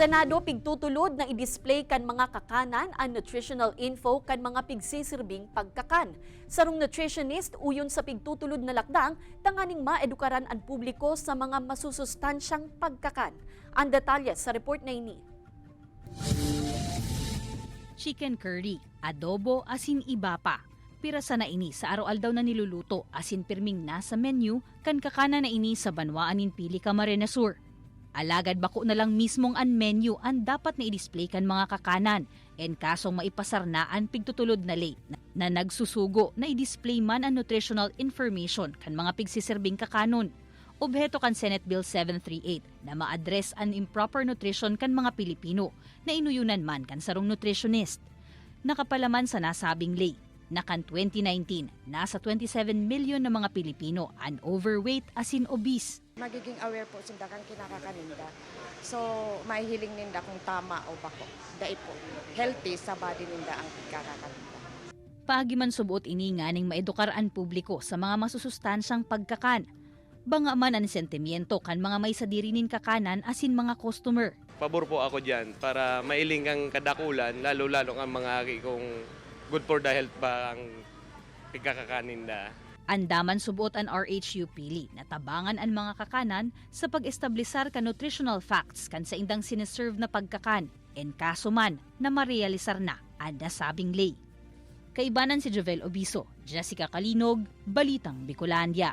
Senado pigtutulod na i-display kan mga kakanan ang nutritional info kan mga pigsisirbing pagkakan. Sarong nutritionist uyon sa pigtutulod na lakdang tanganing maedukaran ang publiko sa mga masusustansyang pagkakan. Ang detalye sa report na ini. chicken curry, adobo, asin iba pa. Pirasa na ini sa araw-aldaw na niluluto asin pirming na sa menu kan kakana na ini sa banwaanin pili ka Marinasur. Alagad bako na lang mismong an menu ang dapat na i-display kan mga kakanan en kasong maipasarnaan pigtutulod na late na, na nagsusugo na i-display man ang nutritional information kan mga pigsisirbing kakanon. Obheto kan Senate Bill 738 na ma-address ang improper nutrition kan mga Pilipino na inuyunan man kan sarong nutritionist. Nakapalaman sa nasabing lay na kan 2019 nasa 27 million na mga Pilipino ang overweight asin obese. magiging aware po sila kang kinakakaninda. So, mahihiling ninda kung tama o bako. Dahil po, healthy sa body ninda ang kinakakaninda. Paagi man subuot ini nga ning maedukar ang publiko sa mga masusustansyang pagkakan. Banga man ang sentimiento kan mga may sadirinin kakanan asin mga customer. pabor po ako dyan para mailing ang kadakulan, lalo-lalo ang mga kung good for the health pa ang pagkakakanin na. Andaman subuot ang RHU pili na tabangan ang mga kakanan sa pag-establisar ka nutritional facts kan sa indang sineserve na pagkakan en kaso man na marealisar na ang nasabing lay. Kaibanan si Jovel Obiso, Jessica Kalinog, Balitang Bicolandia.